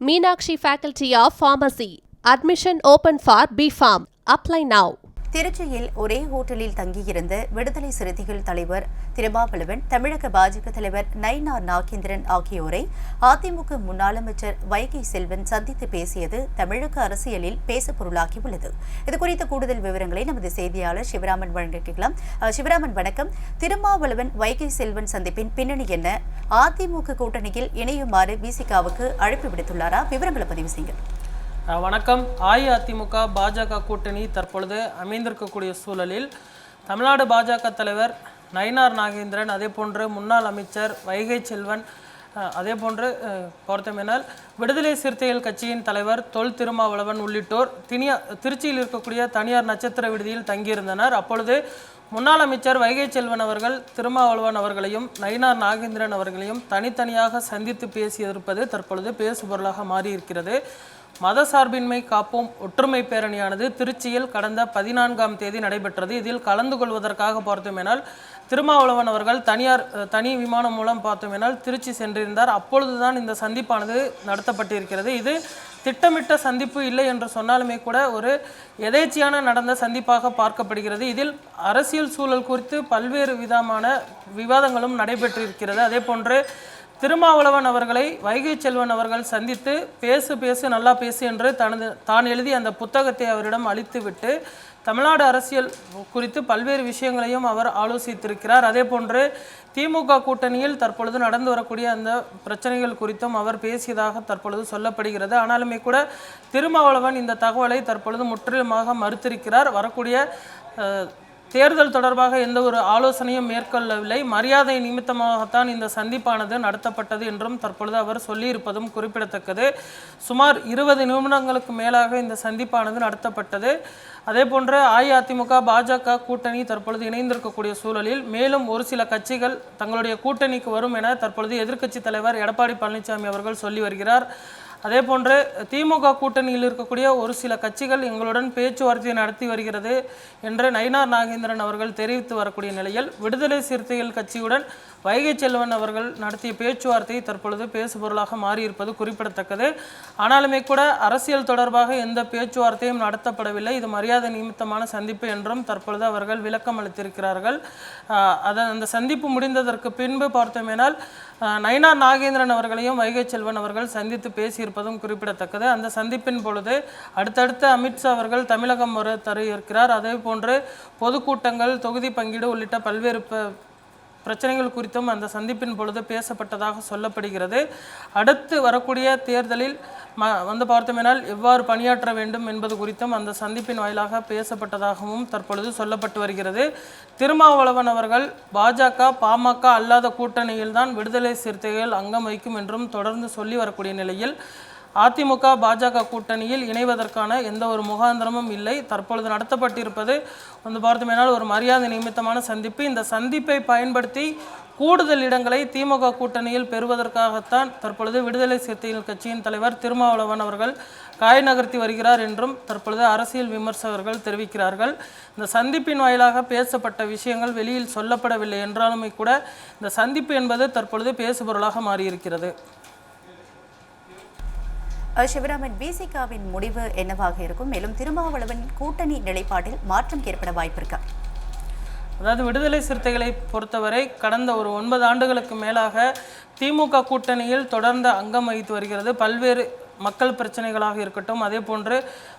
Meenakshi Faculty of Pharmacy. Admission open for BPharm. Apply now. திருச்சியில் ஒரே ஹோட்டலில் தங்கியிருந்த விடுதலை சிறுத்தைகள் தலைவர் திருமாவளவன் தமிழக பாஜக தலைவர் நயினார் நாகேந்திரன் ஆகியோரை அதிமுக முன்னாள் அமைச்சர் வைகை செல்வன் சந்தித்து பேசியது தமிழக அரசியலில் பேசுபொருளாகியுள்ளது இதுகுறித்த கூடுதல் விவரங்களை நமது செய்தியாளர் சிவராமன் வழங்க கேட்கலாம் சிவராமன் வணக்கம். திருமாவளவன் வைகை செல்வன் சந்திப்பின் பின்னணி என்ன? அதிமுக கூட்டணியில் இணையுமாறு விசிகாவுக்கு அழைப்பு விடுத்துள்ளாரா? விவரங்களை பதிவு செய்யுங்கள். வணக்கம். அஇஅதிமுக பாஜக கூட்டணி தற்பொழுது அமைந்திருக்கக்கூடிய சூழலில் தமிழ்நாடு பாஜக தலைவர் நயினார் நாகேந்திரன் அதே போன்று முன்னாள் அமைச்சர் வைகை செல்வன் அதே போன்று அஹ், பார்த்தோமேனால் விடுதலை சிறுத்தைகள் கட்சியின் தலைவர் தொல் திருமாவளவன் உள்ளிட்டோர் தினியா திருச்சியில் இருக்கக்கூடிய தனியார் நட்சத்திர விடுதியில் தங்கியிருந்தனர். அப்பொழுது முன்னாள் அமைச்சர் வைகை செல்வன் அவர்கள் திருமாவளவன் அவர்களையும் நயினார் நாகேந்திரன் அவர்களையும் தனித்தனியாக சந்தித்து பேசியிருப்பது தற்பொழுது பேசுபொருளாக மாறியிருக்கிறது. மதசார்பின்மை காப்போம் ஒற்றுமை பேரணியானது திருச்சியில் கடந்த பதினான்காம் தேதி நடைபெற்றது. இதில் கலந்து கொள்வதற்காக பார்த்தோமேனால் திருமாவளவன் அவர்கள் தனியார் தனி விமானம் மூலம் பார்த்தோமேனால் திருச்சி சென்றிருந்தார். அப்பொழுதுதான் இந்த சந்திப்பானது நடத்தப்பட்டிருக்கிறது. இது திட்டமிட்ட சந்திப்பு இல்லை என்று சொன்னாலுமே கூட ஒரு எதேச்சியான நடந்த சந்திப்பாக பார்க்கப்படுகிறது. இதில் அரசியல் சூழல் குறித்து பல்வேறு விதமான விவாதங்களும் நடைபெற்றிருக்கிறது. அதே போன்று திருமாவளவன் அவர்களை வைகை செல்வன் அவர்கள் சந்தித்து பேசு பேசு நல்லா பேசு என்று தனது தான் எழுதிய அந்த புத்தகத்தை அவரிடம் அளித்துவிட்டு தமிழ்நாடு அரசியல் குறித்து பல்வேறு விஷயங்களையும் அவர் ஆலோசித்திருக்கிறார். அதே போன்று திமுக கூட்டணியில் தற்பொழுது நடந்து வரக்கூடிய அந்த பிரச்சனைகள் குறித்தும் அவர் பேசியதாக தற்பொழுது சொல்லப்படுகிறது. ஆனாலுமே கூட திருமாவளவன் இந்த தகவலை தற்பொழுது முற்றிலுமாக மறுத்திருக்கிறார். வரக்கூடிய தேர்தல் தொடர்பாக எந்த ஒரு ஆலோசனையும் மேற்கொள்ளவில்லை. மரியாதை நிமித்தமாகத்தான் இந்த சந்திப்பானது நடத்தப்பட்டது என்றும் தற்பொழுது அவர் சொல்லியிருப்பதும் குறிப்பிடத்தக்கது. சுமார் இருபது நிமிடங்களுக்கு மேலாக இந்த சந்திப்பானது நடத்தப்பட்டது. அதே போன்று அஇஅதிமுக பாஜக கூட்டணி தற்பொழுது இணைந்திருக்கக்கூடிய சூழலில் மேலும் ஒரு சில கட்சிகள் தங்களுடைய கூட்டணிக்கு வரும் என தற்பொழுது எதிர்க்கட்சி தலைவர் எடப்பாடி பழனிசாமி அவர்கள் சொல்லி வருகிறார். அதே போன்று திமுக கூட்டணியில் இருக்கக்கூடிய ஒரு சில கட்சிகள் எங்களுடன் பேச்சுவார்த்தை நடத்தி வருகிறது என்று நயினார் நாகேந்திரன் அவர்கள் தெரிவித்து வரக்கூடிய நிலையில் விடுதலை சிறுத்தைகள் கட்சியுடன் வைகை செல்வன் அவர்கள் நடத்திய பேச்சுவார்த்தை தற்பொழுது பேசுபொருளாக மாறியிருப்பது குறிப்பிடத்தக்கது. ஆனாலுமே கூட அரசியல் தொடர்பாக எந்த பேச்சுவார்த்தையும் நடத்தப்படவில்லை. இது மரியாதை நிமித்தமான சந்திப்பு என்றும் தற்பொழுது அவர்கள் விளக்கம் அளித்திருக்கிறார்கள் அதன் அந்த சந்திப்பு முடிந்ததற்கு பின்பு பார்த்தோமேனால் நயினார் நாகேந்திரன் அவர்களையும் வைகை செல்வன் அவர்கள் சந்தித்து பேசியிருப்பதும் குறிப்பிடத்தக்கது. அந்த சந்திப்பின் பொழுது அடுத்தடுத்து அமித்ஷா அவர்கள் தமிழகம் வர தர இருக்கிறார் அதே போன்று பொதுக்கூட்டங்கள் தொகுதி பங்கீடு உள்ளிட்ட பல்வேறு பிரச்சனைகள் குறித்தும் அந்த சந்திப்பின் பொழுது பேசப்பட்டதாக சொல்லப்படுகிறது. அடுத்து வரக்கூடிய தேர்தலில் ம வந்து பார்த்தோமேனால் எவ்வாறு பணியாற்ற வேண்டும் என்பது குறித்தும் அந்த சந்திப்பின் வாயிலாக பேசப்பட்டதாகவும் தற்பொழுது சொல்லப்பட்டு வருகிறது. திருமாவளவன் அவர்கள் பாஜக பாமக அல்லாத கூட்டணியில்தான் விடுதலை சிறுத்தைகள் அங்கம் வைக்கும் என்றும் தொடர்ந்து சொல்லி வரக்கூடிய நிலையில் அதிமுக பாஜக கூட்டணியில் இணைவதற்கான எந்த ஒரு முகாந்திரமும் இல்லை. தற்பொழுது நடத்தப்பட்டிருப்பது வந்து பார்த்தோமேனால் ஒரு மரியாதை நிமித்தமான சந்திப்பு. இந்த சந்திப்பை பயன்படுத்தி கூடுதல் இடங்களை திமுக கூட்டணியில் பெறுவதற்காகத்தான் தற்பொழுது விடுதலை சிறுத்தைகள் கட்சியின் தலைவர் திருமாவளவன் அவர்கள் காய் நகர்த்தி வருகிறார் என்றும் தற்பொழுது அரசியல் விமர்சகர்கள் தெரிவிக்கிறார்கள். இந்த சந்திப்பின் வாயிலாக பேசப்பட்ட விஷயங்கள் வெளியில் சொல்லப்படவில்லை என்றாலுமே கூட இந்த சந்திப்பு என்பது தற்பொழுது பேசுபொருளாக மாறியிருக்கிறது. சிவராமன் பிசிகாவின் முடிவு என்னவாக இருக்கும்? மேலும் திருமாவளவன் கூட்டணி நிலைப்பாட்டில் மாற்றம் ஏற்பட வாய்ப்பு இருக்கா அதாவது விடுதலை சிறுத்தைகளை பொறுத்தவரை கடந்த ஒரு ஒன்பது ஆண்டுகளுக்கு மேலாக திமுக கூட்டணியில் தொடர்ந்து அங்கம் வகித்து வருகிறது. பல்வேறு மக்கள் பிரச்சனைகளாக இருக்கட்டும் அதே போன்று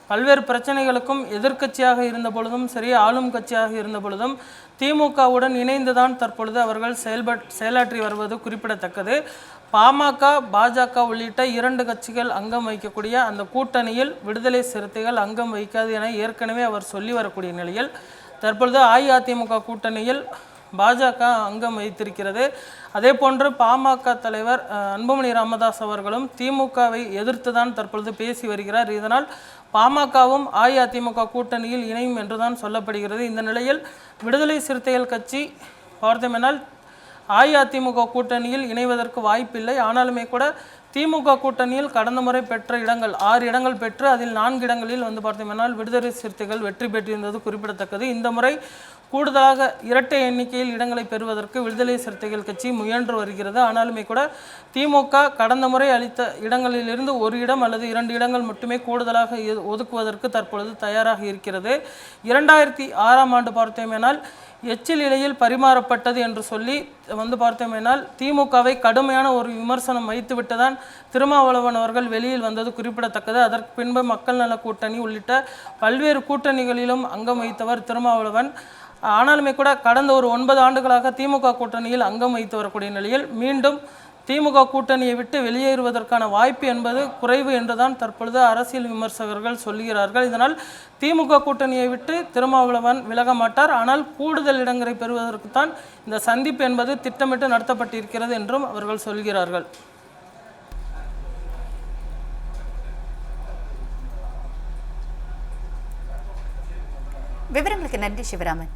பல்வேறு பிரச்சனைகளுக்கும் எதிர்க்கட்சியாக இருந்த பொழுதும் சரி ஆளும் கட்சியாக இருந்த பொழுதும் திமுகவுடன் இணைந்துதான் தற்பொழுது அவர்கள் செயல்பட் செயலாற்றி வருவது குறிப்பிடத்தக்கது. பாமக பாஜக உள்ளிட்ட இரண்டு கட்சிகள் அங்கம் வகிக்கக்கூடிய அந்த கூட்டணியில் விடுதலை சிறுத்தைகள் அங்கம் வகிக்காது என ஏற்கனவே அவர் சொல்லி வரக்கூடிய நிலையில் தற்பொழுது அஇஅதிமுக கூட்டணியில் பாஜக அங்கம் வைத்திருக்கிறது அதே போன்று பாமக தலைவர் அன்புமணி ராமதாஸ் அவர்களும் திமுகவை எதிர்த்து தான் தற்பொழுது பேசி வருகிறார். இதனால் பாமகவும் அஇஅதிமுக கூட்டணியில் இணையும் என்றுதான் சொல்லப்படுகிறது. இந்த நிலையில் விடுதலை சிறுத்தைகள் கட்சி பார்த்தோமெனால் அஇஅதிமுக கூட்டணியில் இணைவதற்கு வாய்ப்பில்லை. ஆனாலுமே கூட திமுக கூட்டணியில் கடந்த முறை பெற்ற இடங்கள் ஆறு இடங்கள் பெற்று அதில் நான்கு இடங்களில் வந்து பார்த்தோம்னால் விடுதலை சிறுத்தைகள் வெற்றி பெற்றிருந்தது குறிப்பிடத்தக்கது. இந்த முறை கூடுதலாக இரட்டை எண்ணிக்கையில் இடங்களை பெறுவதற்கு விடுதலை சிறுத்தைகள் கட்சி முயன்று வருகிறது. ஆனாலுமே கூட திமுக கடந்த முறை அளித்த இடங்களிலிருந்து ஒரு இடம் அல்லது இரண்டு இடங்கள் மட்டுமே கூடுதலாக ஒதுக்குவதற்கு தற்பொழுது தயாராக இருக்கிறது. இரண்டாயிரத்தி ஆறாம் ஆண்டு பார்த்தோமேனால் எச்சில் இலையில் பரிமாறப்பட்டது என்று சொல்லி வந்து பார்த்தோமேனால் திமுகவை கடுமையான ஒரு விமர்சனம் வைத்துவிட்டு தான் திருமாவளவன் அவர்கள் வெளியில் வந்தது குறிப்பிடத்தக்கது. அதற்கு பின்பு மக்கள் நல கூட்டணி உள்ளிட்ட பல்வேறு கூட்டணிகளிலும் அங்கம் வைத்தவர் திருமாவளவன். ஆனாலுமே கூட கடந்த ஒரு ஒன்பது ஆண்டுகளாக திமுக கூட்டணியில் அங்கம் வைத்து வரக்கூடிய நிலையில் மீண்டும் திமுக கூட்டணியை விட்டு வெளியேறுவதற்கான வாய்ப்பு என்பது குறைவு என்றுதான் தற்பொழுது அரசியல் விமர்சகர்கள் சொல்கிறார்கள் இதனால் திமுக கூட்டணியை விட்டு திருமாவளவன் விலக மாட்டார். ஆனால் கூடுதல் இடங்களை பெறுவதற்குத்தான் இந்த சந்திப்பு என்பது திட்டமிட்டு நடத்தப்பட்டிருக்கிறது என்றும் அவர்கள் சொல்கிறார்கள். விவரங்களுக்கு நன்றி சிவராமன்.